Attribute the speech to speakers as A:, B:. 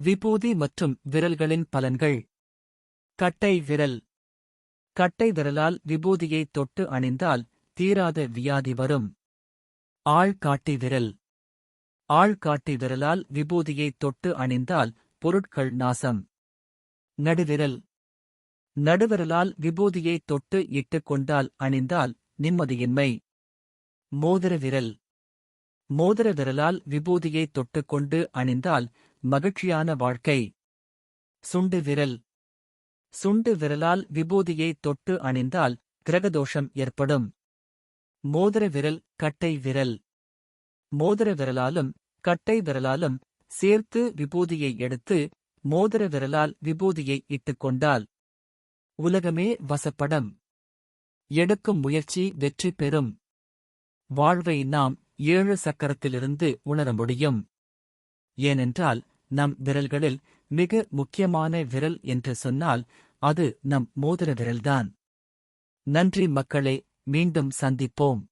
A: விபூதி மற்றும் விரல்களின் பலன்கள். கட்டை விரல். கட்டை விரலால் விபூதியை தொட்டு அணிந்தால் தீராத வியாதி வரும். ஆள்காட்டி விரல். ஆள்காட்டி விரலால் விபூதியை தொட்டு அணிந்தால் பொருட்கள் நாசம். நடுவிரல். நடுவிரலால் விபூதியை தொட்டு இட்டுக் கொண்டால் அணிந்தால் நிம்மதியின்மை. மோதிர விரல். மோதிர விரலால் விபூதியை தொட்டுக்கொண்டு அணிந்தால் மகிழ்ச்சியான வாழ்க்கை. சுண்டு விரல். சுண்டு விரலால் விபூதியை தொட்டு அணிந்தால் கிரகதோஷம் ஏற்படும். மோதிர விரல் கட்டை விரல். மோதிர விரலாலும் கட்டை விரலாலும் சேர்த்து விபூதியை எடுத்து மோதிர விரலால் விபூதியை இட்டுக்கொண்டால் உலகமே வசப்படம். எடுக்கும் முயற்சி வெற்றி பெறும். வாழ்வை நாம் ஏழு சக்கரத்திலிருந்து உணர முடியும். ஏனென்றால் நம் விரல்களில் மிக முக்கியமான விரல் என்று சொன்னால் அது நம் மோதிர விரல்தான். நன்றி மக்களே மீண்டும் சந்திப்போம்.